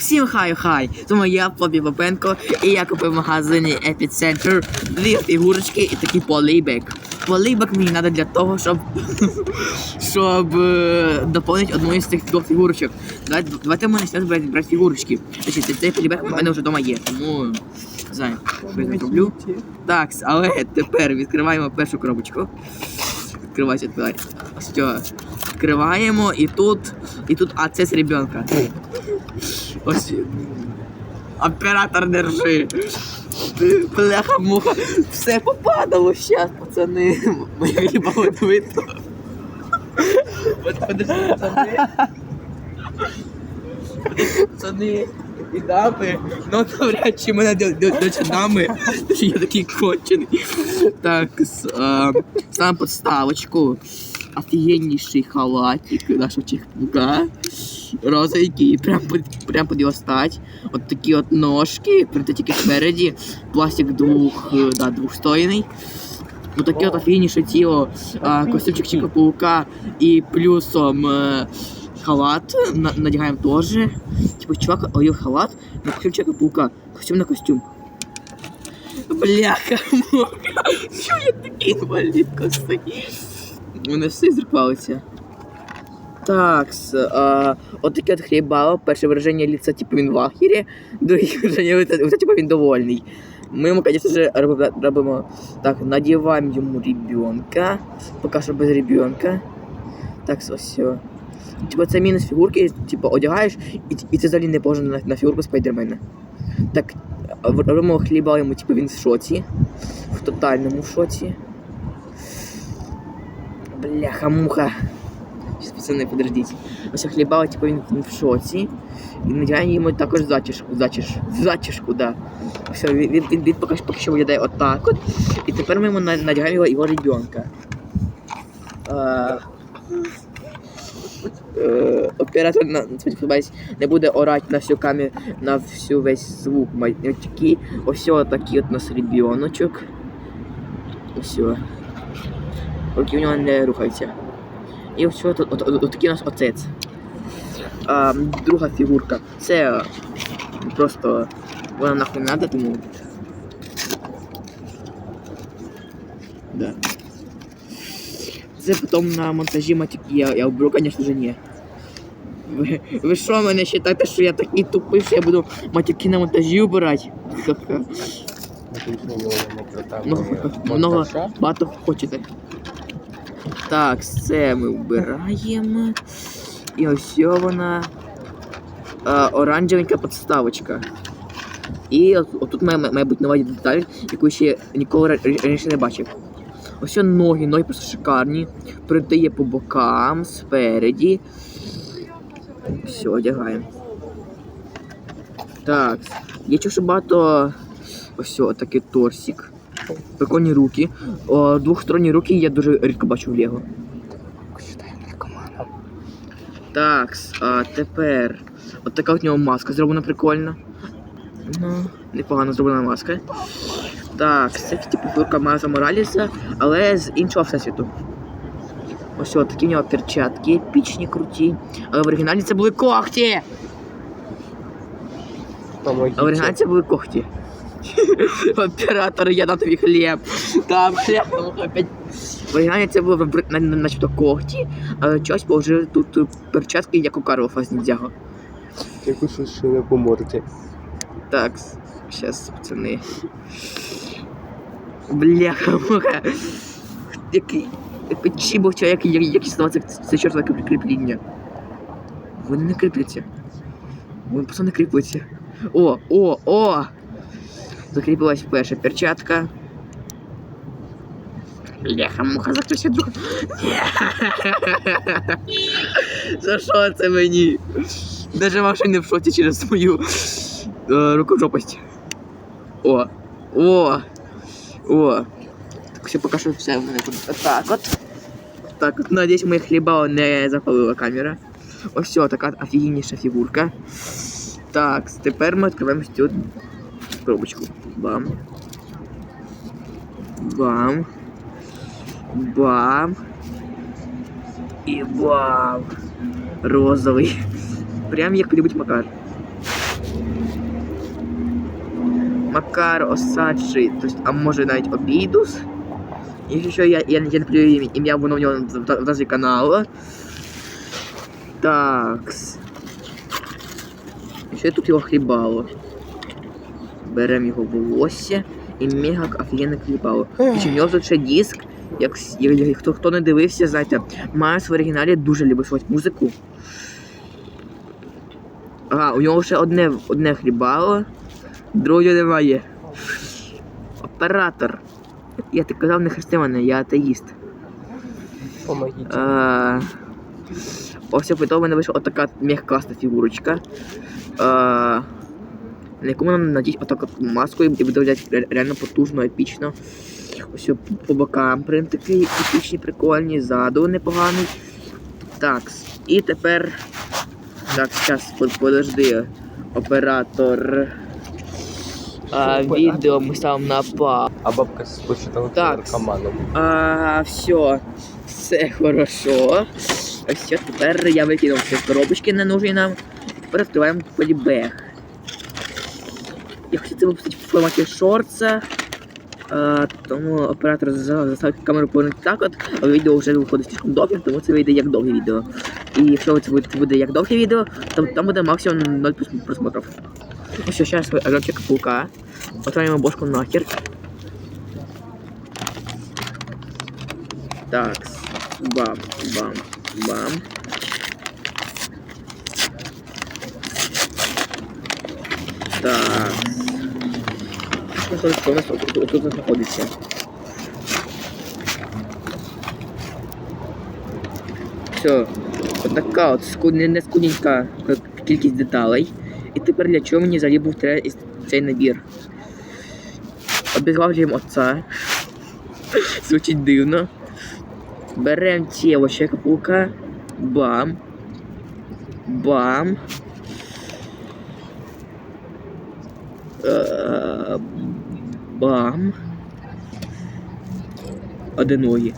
Всім хай-хай! Тому я Фобі Бабенко і я купив в магазині Epicenter дві фігурочки і такий полейбек. Полейбек мені треба для того, щоб щоб е, доповнити одну із цих двох фігурочок. Давайте, давайте ми почнемо брати, брати фігурочки. Значить, цей полейбек у мене вже вдома є, тому не знаю, що я зроблю. Так, але тепер відкриваємо першу коробочку. Відкривайся тварь. Все. Відкриваємо і тут. І тут. А ребенка. Ось. Оператор держи. Бляха муха. Все попадало щас, пацани. Моя хіба от видно. От подожди, пацани. Пацани. І дами, ну навряд чи мене дочі дами, я такий кончений. Так, с- а, ставимо подставочку. Офігенніший халатик нашого чехпука. Розовенький, прям під, прям під його стать. От такі от ножки, проте тільки спереді. Пластик двох, е, да, двохстойний. Ось таке от офігенніше тіло, а, костюмчик Чіка Паука і плюсом е, халат на, надягаємо теж. Типу, чувак одів халат на костюм Чіка Паука. Костюм на костюм. Бляха, муха. Що я такий інвалід косий? Мене все зеркалиться. Так, а, от таке от хлібало. Перше враження лица, типу він в ахері, друге враження лица, типу він довольний. Ми йому, звісно ж, робимо, так, надіваємо йому ребенка. Поки що без ребенка. Так, ось все. Типу, це мінус фігурки, типу, одягаєш, і, і це взагалі не похоже на, на фігурку спайдермена. Так, робимо хліба йому, типу, він в шоці. В тотальному шоці. Бляха-муха. Пацаны, подождите. Ось хлібало, типу, він в шоці. І надягаємо йому також зачіску, зачіш, зачіску, да. Все, він, він, він, поки, поки що виглядає отак от. І тепер ми йому надягаємо його, його ребенка. А, е, оператор на, сподіваюсь, не буде орати на всю камеру, на всю весь звук матюки. Ось такий от у нас ребеночок. Ось. Руки у нього не рухаються. І ось от, от, от, от такий у нас отець. А, друга фігурка. Це просто вона нахуй надо, тому. Да. Це потім на монтажі матюки я, я уберу, звісно ж, ні. Ви, ви що мене вважаєте, що я такий тупий, що я буду матюки на монтажі убирати? Ха-ха. Много, много багато хочете. Так, це ми вбираємо. І ось вона. А, оранжевенька підставочка. І от, отут має, має бути нова деталь, яку ще ніколи раніше не бачив. Ось ноги, ноги просто шикарні. Придає по бокам, спереді. Все, одягаємо. Так. Я чув, що багато. Ось такий торсик. Прикольні руки. О, двохсторонні руки я дуже рідко бачу в Лего. Так, а тепер. От така от нього маска зроблена прикольно. Ну, непогано зроблена маска. Так, це типу фігурка Маза Мораліса, але з іншого всесвіту. Ось от такі в нього перчатки, епічні, круті. Але в оригіналі це були когті! А в оригіналі це були когті. Оператор, я дам тобі хліб. Там хліб, опять. В це було на- на- начебто когті, але чогось положили тут е, перчатки, як у Карлофа з ніндзяго. Яку ще не по морді. Так, сейчас, пацани. Бляха, муха. Який. Який чібух, як, як, як існував це, чортове кріп- кріпління. Вони не кріпляться. Вони просто не кріпляться. О, о, о! Закріпилась перша перчатка. Бляха, муха, закрився друга. За що це мені? Даже машини в шоці через мою е, рукожопость. О, о, о. Так все поки що все в мене тут так от. Так от, надіюсь, моє хліба не запалила камера. Ось все, така офігенніша фігурка. Так, тепер ми відкриваємо цю пробочку. Бам. Бам. Бам. І бам. Розовий. Прям як любить Макар. Макар Осадчий, тобто, а може навіть Обідус. Якщо що, я, я, я не плюю ім- ім'я, воно в нього в в назві каналу. Такс. І Ще тут його хлібало. Беремо його волосся і мега офігенне хлібало. І в нього тут ще диск. Як, як, як хто, хто не дивився, знаєте, Марс в оригіналі дуже любить слухати музику. Ага, у нього ще одне, одне хлібало, другого немає. Оператор. Я ти казав, не хрести мене, я атеїст. Помогите. Е, Ось потім у мене вийшла отака мега-класна фігурочка. Е, на яку можна надіть отак от маску і буде виглядати реально потужно, епічно. Ось по бокам принтики епічні, прикольні, ззаду непоганий. Так, і тепер. Так, зараз, подожди. Оператор. А, відео ми ставимо на па. А бабка Так. наркоманом. А, все, все хорошо. Все, тепер я викинув всі коробочки не нужні нам. Тепер відкриваємо полібег. Я хотів це випустити в форматі шорца. А, тому оператор за- заставив камеру повернути так от, а відео вже виходить слишком довге, тому це вийде як довге відео. І якщо це буде, буде як довге відео, то там буде максимум 0 прос- просмотрів. Ну що, зараз альончик паука. Отримаємо бошку нахер. Так, бам, бам, бам. Так. Що у нас тут, знаходиться? Все, отака от ску- не, кількість деталей. І тепер для чого мені взагалі був цей набір? Обезглавлюємо отца. Звучить дивно. Берем тіло Чека-паука. Бам. Бам. Е, Бам. Одиногі.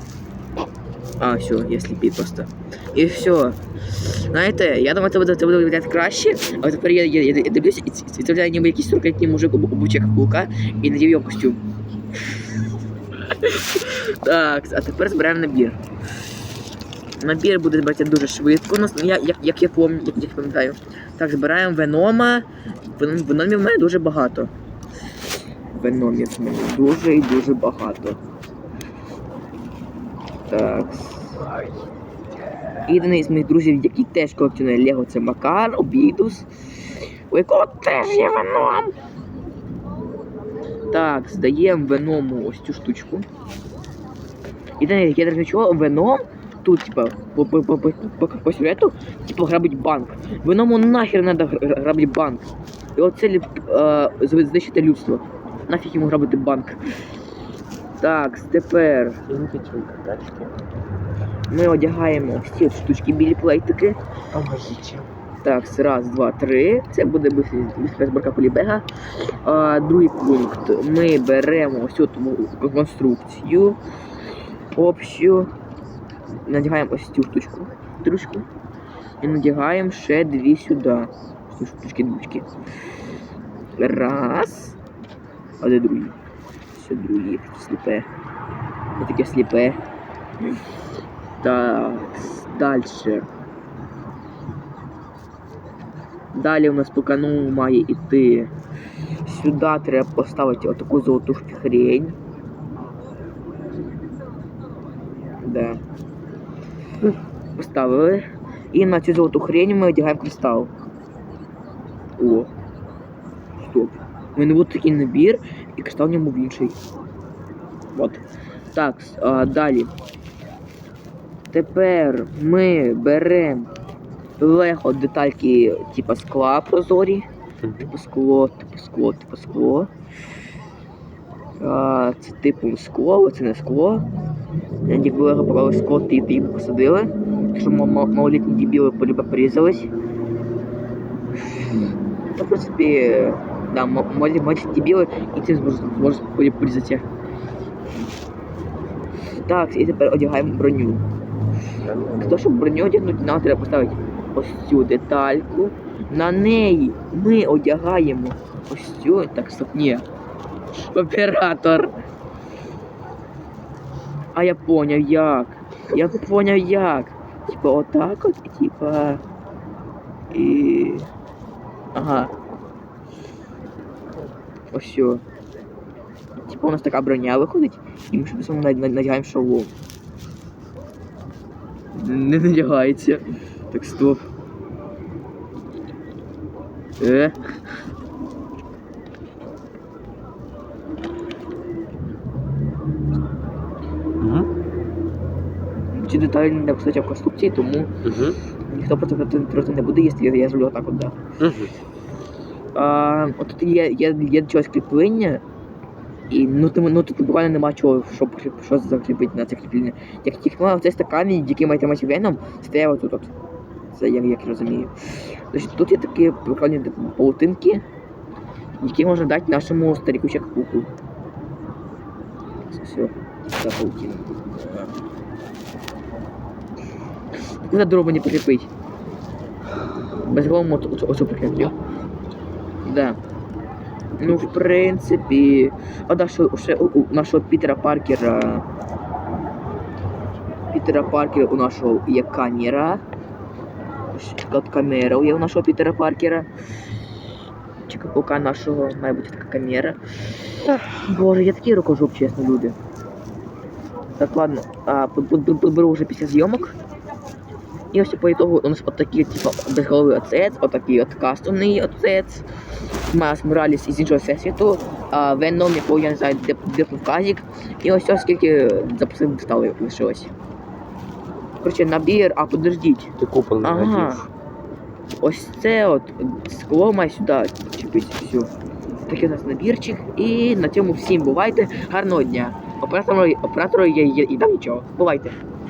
А, все, я сліпий просто. І все. Знаєте, я думаю, це буде, це буде виглядати краще, а тепер я, я, я, дивлюся і це ніби якийсь 40-літній мужик обу- обув Чека-паука і надів його костюм. Так, а тепер збираємо набір. Набір буде брати дуже швидко, ну, я, як, як я пам'ятаю, як, як. Так, збираємо венома. Вен- Веномів в мене дуже багато. Веномів в мене дуже і дуже багато. Так. Єдиний з моїх друзів, який теж колекціонує Лего, це Макар, Обідус, у якого теж є веном. Так, здаємо веному ось цю штучку. Єдине, я не чого, веном тут, типа, по, по, по, по, по, по сюжету, типа, грабить банк. Веному нахер надо гр- грабити банк. Його цілі е, знищити людство. Нафіг йому грабити банк. Так, тепер ми одягаємо от штучки білі плейтики. Помогите. Так, раз, два, три. Це буде бистрая зборка полібега. А, другий пункт. Ми беремо ось цю конструкцію общу. Надягаємо ось цю штучку. Трушку. І надягаємо ще дві сюди. Штучки двічки. Раз. А де другий? Все другий, сліпе. Ось таке сліпе. Так, дальше. Далі у нас по каналу має йти. Сюди треба поставити отаку золоту хрень. Да. Поставили. І на цю золоту хрень ми одягаємо кристал. О. Стоп. У мене от такий набір, і кристал в ньому в інший. От. Так, а, далі. Тепер ми беремо лего детальки типа скла прозорі. Типу скло, типу скло, типу скло. А, це типу скло, це не скло. Якби лего брали скло, ти їх посадили. Ма- малолітні дебіли полюбе порізались. Ну, в принципі, да, ма- малі малі дебіли і зможуть зможуть порізати. Так, і тепер одягаємо броню. Того, щоб броню одягнути, нам треба поставити ось цю детальку. На неї ми одягаємо ось цю. Так, стоп, ні. Оператор. А я поняв як. Я поняв як. Типа отак от і типа. І. Ага. Ось. Типа у нас така броня виходить, і ми саме надягаємо шолом. Не надягається. Так стоп. Е. Ці деталі не кстати, в конструкції, тому Угу. ніхто проти, проти, не буде їсти, я, я зроблю отак от, да. Угу. А, от тут є, є, є до чогось кріплення, і ну, тому, ну тут буквально нема чого, щоб щось закріпити на це кріплення. Як тільки цей стакан, який має тримати веном, стає отут от. Це я як розумію. Значить, тут є такі прикольні паутинки, які можна дати нашому старіку чекпуку. Все. Це паутина. Куди дорогу не прикріпить? Без голову оцю- прикріплю. Да. Ну, в принципі. А да, що ще у, нашого Пітера Паркера. Пітера Паркера у нашого є камера. Камера є у нашого Пітера Паркера. Чекапука нашого має бути така камера. Боже, я такий рукожоп, чесно, люди. Так, ладно, а, по- по- по- поберу вже після зйомок. І ось по итогу у нас от такі, типа, без голови оцец, отакий от кастомний оцец. Майлз Мораліс із іншого всесвіту, а Веном, якого я не знаю, де, де казік. І ось ось скільки запасів стали лишилось. Коротше, набір, а подождіть. Ти не Ага. Ось це от скло має сюди чіпить все. Такий у нас набірчик. І на цьому всім бувайте. Гарного дня. Оператору, оператору я, я, і дам нічого. Бувайте.